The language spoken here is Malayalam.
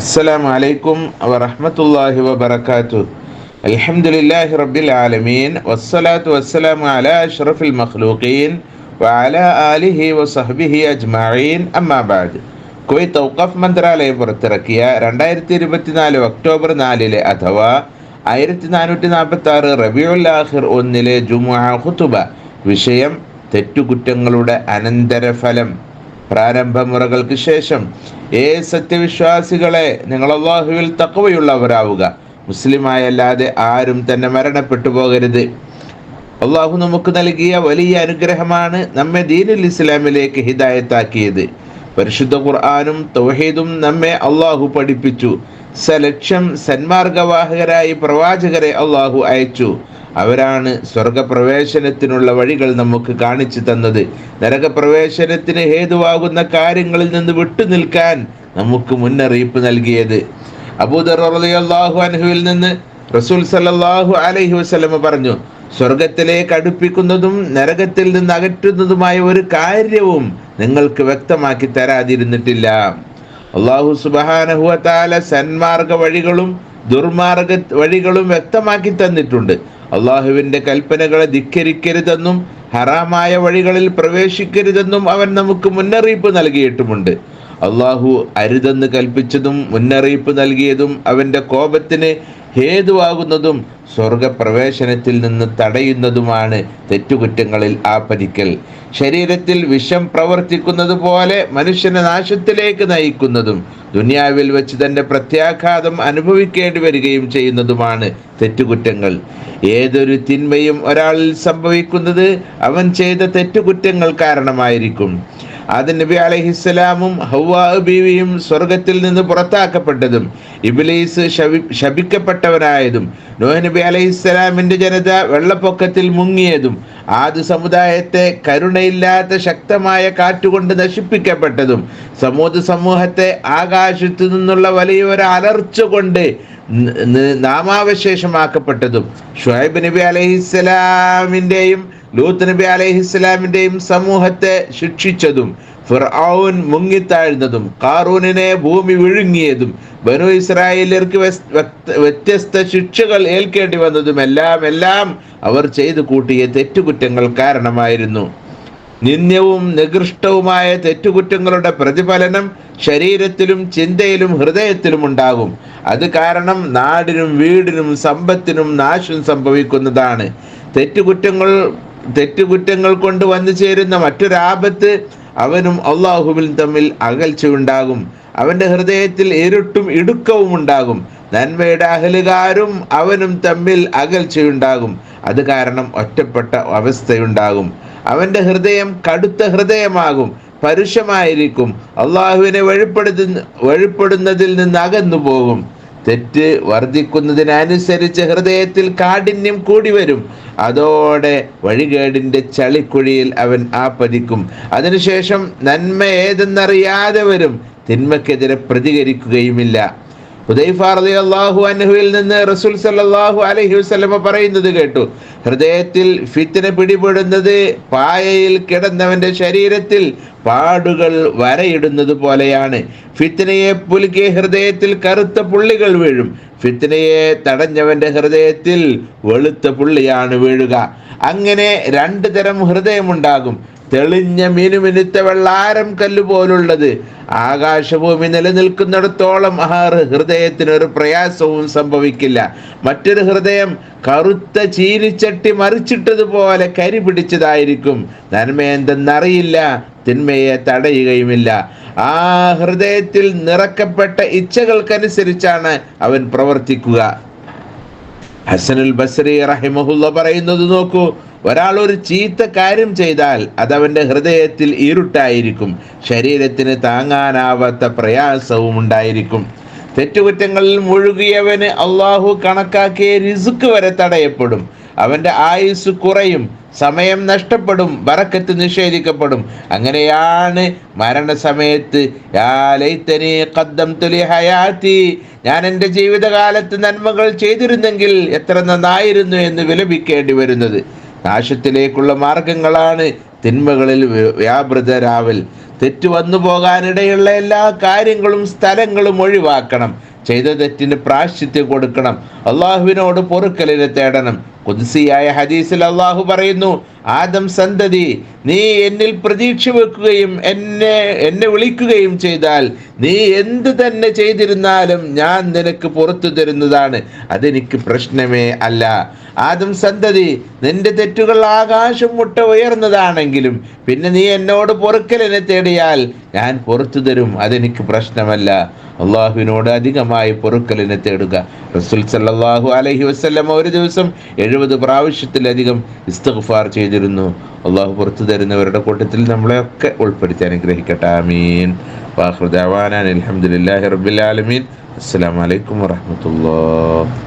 السلام عليكم ورحمة الله وبركاته الحمد لله رب العالمين والصلاة والسلام على أشرف المخلوقين وعلى آله وصحبه أجمعين أما بعد കുവൈത്ത് ഔഖഫ് മന്ത്രാലയം പുറത്തിറക്കിയ രണ്ടായിരത്തി ഇരുപത്തിനാല് ഒക്ടോബർ നാലിലെ അഥവാ ആയിരത്തി നാനൂറ്റി നാൽപ്പത്തി ആറ് റബിയുൽ ആഹിർ ഒന്നിലെ ജുമുഅ ഖുതുബ വിഷയം തെറ്റുകുറ്റങ്ങളുടെ അനന്തരഫലം പ്രാരംഭ മുറകൾക്ക് ശേഷം ഏ സത്യവിശ്വാസികളെ നിങ്ങൾ അള്ളാഹുവിൽ തക്കവയുള്ളവരാവുക മുസ്ലിമായല്ലാതെ ആരും തന്നെ മരണപ്പെട്ടു പോകരുത്. അള്ളാഹു നമുക്ക് നൽകിയ വലിയ അനുഗ്രഹമാണ് നമ്മെ ദീനുൽ ഇസ്ലാമിലേക്ക് ഹിദായത്താക്കിയത്. പരിശുദ്ധ ഖുർആാനും തൗഹീദും നമ്മെ അള്ളാഹു പഠിപ്പിച്ചു. സലക്ഷം സന്മാർഗവാഹകരായി പ്രവാചകരെ അള്ളാഹു അയച്ചു. അവരാണ് സ്വർഗപ്രവേശനത്തിനുള്ള വഴികൾ നമുക്ക് കാണിച്ചു തന്നത്. നരകപ്രവേശനത്തിന് ഹേതുവാകുന്ന കാര്യങ്ങളിൽ നിന്ന് വിട്ടുനിൽക്കാൻ നമുക്ക് മുന്നറിയിപ്പ് നൽകിയത്. അബൂദർഹു അൻഹുവിൽ നിന്ന് റസൂൽ സല്ലല്ലാഹു അലഹി വസ്ലമ പറഞ്ഞു സ്വർഗത്തിലേക്ക് അടുപ്പിക്കുന്നതും നരകത്തിൽ നിന്ന് അകറ്റുന്നതുമായ ഒരു കാര്യവും നിങ്ങൾക്ക് വ്യക്തമാക്കി തരാതിരുന്നിട്ടില്ല. അള്ളാഹു സുബാനഹുവ സന്മാർഗ വഴികളും ദുർമാർഗ വഴികളും വ്യക്തമാക്കി തന്നിട്ടുണ്ട്. അള്ളാഹുവിന്റെ കൽപ്പനകളെ ധിക്കരിക്കരുതെന്നും ഹറാമായ വഴികളിൽ പ്രവേശിക്കരുതെന്നും അവൻ നമുക്ക് മുന്നറിയിപ്പ് നൽകിയിട്ടുമുണ്ട്. അള്ളാഹു അരുതെന്ന് കൽപ്പിച്ചതും മുന്നറിയിപ്പ് നൽകിയതും അവന്റെ കോപത്തിന് ഹേതുവാകുന്നതും സ്വർഗപ്രവേശനത്തിൽ നിന്ന് തടയുന്നതുമാണ് തെറ്റുകുറ്റങ്ങളിൽ ആ പരിക്കൽ ശരീരത്തിൽ വിഷം പ്രവർത്തിക്കുന്നത് പോലെ മനുഷ്യനെ നാശത്തിലേക്ക് നയിക്കുന്നതും ദുനിയാവിൽ വെച്ച് തന്നെ പ്രത്യാഘാതം അനുഭവിക്കേണ്ടി വരികയും ചെയ്യുന്നതുമാണ് തെറ്റുകുറ്റങ്ങൾ. ഏതൊരു തിന്മയും ഒരാളിൽ സംഭവിക്കുന്നത് അവൻ ചെയ്ത തെറ്റുകുറ്റങ്ങൾ കാരണമായിരിക്കും. അത് നബി അലഹിസ്സലാമും ഹൗവാ ബീവിയും സ്വർഗത്തിൽ നിന്ന് പുറത്താക്കപ്പെട്ടതും ഇബിലീസ് ശപിക്കപ്പെട്ടവനായതും നോഹ് നബി അലഹിസ്സലാമിന്റെ ജനത വെള്ളപ്പൊക്കത്തിൽ മുങ്ങിയതും ആദ്യ സമുദായത്തെ കരുണയില്ലാത്ത ശക്തമായ കാറ്റുകൊണ്ട് നശിപ്പിക്കപ്പെട്ടതും സമൂഹ സമൂഹത്തെ ആകാശത്തു നിന്നുള്ള വലിയൊരു അലർച്ച കൊണ്ട് നാമാവശേഷമാക്കപ്പെട്ടതും ഷുഹൈബ് നബി അലഹിസ്സലാമിന്റെയും ലൂത്ത് നബി അലഹിസ്സലാമിന്റെയും സമൂഹത്തെ ശിക്ഷിച്ചതും ഫിർഔൻ മുങ്ങിത്താഴ്ന്നതും കാറൂനിനെ ഭൂമി വിഴുങ്ങിയതും ബനു ഇസ്രായേലർക്ക് വ്യത്യസ്ത ശിക്ഷകൾ ഏൽക്കേണ്ടി വന്നതും എല്ലാം എല്ലാം അവർ ചെയ്തു കൂട്ടിയ തെറ്റുകുറ്റങ്ങൾ കാരണമായിരുന്നു. നിന്ദ്യവും നികൃഷ്ടവുമായ തെറ്റുകുറ്റങ്ങളുടെ പ്രതിഫലനം ശരീരത്തിലും ചിന്തയിലും ഹൃദയത്തിലും ഉണ്ടാകും. അത് കാരണം നാടിനും വീടിനും സമ്പത്തിനും നാശം സംഭവിക്കുന്നതാണ്. തെറ്റുകുറ്റങ്ങൾ തെറ്റുകുറ്റങ്ങൾ കൊണ്ട് വന്നു ചേരുന്ന മറ്റൊരാപത്ത് അവനും അള്ളാഹുവിൽ തമ്മിൽ അകൽച്ചയുണ്ടാകും. അവന്റെ ഹൃദയത്തിൽ ഇരുട്ടും ഇടുക്കവും ഉണ്ടാകും. നന്മയുടെ അഹലുകാരും അവനും തമ്മിൽ അകൽച്ചയുണ്ടാകും. അത് കാരണം ഒറ്റപ്പെട്ട അവസ്ഥയുണ്ടാകും. അവന്റെ ഹൃദയം കടുത്ത ഹൃദയമാകും. പരുഷമായിരിക്കും. അള്ളാഹുവിനെ വഴിപ്പെടുത്തുന്ന വഴിപ്പെടുന്നതിൽ നിന്ന് അകന്നു പോകും തെറ്റ് വർദ്ധിക്കുന്നതിനനുസരിച്ച് ഹൃദയത്തിൽ കാഠിന്യം കൂടി വരും. അതോടെ വഴികേടിന്റെ ചളിക്കുഴിയിൽ അവൻ ആപ്പതിക്കും. അതിനുശേഷം നന്മ ഏതെന്നറിയാതെ വരും. തിന്മക്കെതിരെ പ്രതികരിക്കുകയുമില്ല. അള്ളാഹു അൻഹുവിൽ നിന്ന് റസൂൽ പറയുന്നത് കേട്ടു. ഹൃദയത്തിൽ ഫിത്തിനെ പിടിപെടുന്നത് പായയിൽ കിടന്നവന്റെ ശരീരത്തിൽ പാടുകൾ വരയിടുന്നത് പോലെയാണ്. ഫിത്തിനയെ പുലുകിയ ഹൃദയത്തിൽ കറുത്ത പുള്ളികൾ വീഴും. ഫിത്തിനയെ തടഞ്ഞവന്റെ ഹൃദയത്തിൽ വെളുത്ത പുള്ളിയാണ് വീഴുക. അങ്ങനെ രണ്ട് തരം ഹൃദയമുണ്ടാകും. തെളിഞ്ഞ മിനുമിനുത്ത വെള്ളാരം കല്ല് പോലുള്ളത്. ആകാശഭൂമി നിലനിൽക്കുന്നിടത്തോളം ആ ഹൃദയത്തിന് ഒരു പ്രയാസവും സംഭവിക്കില്ല. മറ്റൊരു ഹൃദയം കറുത്ത ചീനിച്ചട്ടി മറിച്ചിട്ടതുപോലെ കരി പിടിച്ചതായിരിക്കും. നന്മ എന്തെന്നറിയില്ല തിന്മയെ തടയുകയുമില്ല. ആ ഹൃദയത്തിൽ നിറക്കപ്പെട്ട ഇച്ഛകൾക്കനുസരിച്ചാണ് അവൻ പ്രവർത്തിക്കുക. ഹസനുൽ ബസ്രി റഹിമഹുല്ല പറയുന്നത് നോക്കൂ ഒരാൾ ഒരു ചീത്ത കാര്യം ചെയ്താൽ അതവന്റെ ഹൃദയത്തിൽ ഇരുട്ടായിരിക്കും. ശരീരത്തിന് താങ്ങാനാവാത്ത പ്രയാസവും ഉണ്ടായിരിക്കും. തെറ്റുകുറ്റങ്ങളിൽ മുഴുകിയവന് അള്ളാഹു കണക്കാക്കിയ റിസുക്ക് വരെ തടയപ്പെടും. അവന്റെ ആയുസ് കുറയും സമയം നഷ്ടപ്പെടും വറക്കത്ത് നിഷേധിക്കപ്പെടും. അങ്ങനെയാണ് മരണസമയത്ത് ഞാൻ എന്റെ ജീവിതകാലത്ത് നന്മകൾ ചെയ്തിരുന്നെങ്കിൽ എത്ര നന്നായിരുന്നു എന്ന് വിലപിക്കേണ്ടി വരുന്നത്. നാശത്തിലേക്കുള്ള മാർഗങ്ങളാണ്. തിന്മകളിൽ വ്യ- വ്യാപൃതരാവൽ. തെറ്റ് വന്നു പോകാനിടയുള്ള എല്ലാ കാര്യങ്ങളും സ്ഥലങ്ങളും ഒഴിവാക്കണം. ചെയ്ത തെറ്റിന് പ്രാശ്ചിത്യം കൊടുക്കണം. അള്ളാഹുവിനോട് പൊറുക്കലിനെ തേടണം. കുദ്സിയായ ഹദീസിൽ അള്ളാഹു പറയുന്നു ആദം സന്തതി നീ എന്നിൽ പ്രതീക്ഷ വെക്കുകയും എന്നെ എന്നെ വിളിക്കുകയും ചെയ്താൽ നീ എന്ത് തന്നെ ചെയ്തിരുന്നാലും ഞാൻ നിനക്ക് പുറത്തു തരുന്നതാണ്. അതെനിക്ക് പ്രശ്നമേ അല്ല. ആദം സന്തതി നിന്റെ തെറ്റുകൾ ആകാശം മുട്ട ഉയർന്നതാണെങ്കിലും പിന്നെ നീ എന്നോട് പൊറുക്കലിനെ തേടിയാൽ ഞാൻ പുറത്തു തരും. അതെനിക്ക് പ്രശ്നമല്ല. അള്ളാഹുവിനോട് അധികമായി പൊറുക്കലിനെ തേടുക. റസുൽ സല്ലാഹു അലഹി വസല്ലം ഒരു ദിവസം എഴുപത് പ്രാവശ്യത്തിലധികം ഇസ്തിഗ്ഫാർ ചെയ്തിരുന്നു അള്ളാഹു പുറത്തു തരുന്നവരുടെ കൂട്ടത്തിൽ നമ്മളെയൊക്കെ ഉൾപ്പെടുത്തി അനുഗ്രഹിക്കട്ടെ. ആമീൻ. വാഹൃദാൻ അലഹമുല്ലാഹി റബ്ബിൽ ആലമീൻ. അസ്സലാമു അലൈക്കും വറഹ്മത്തുള്ളാഹി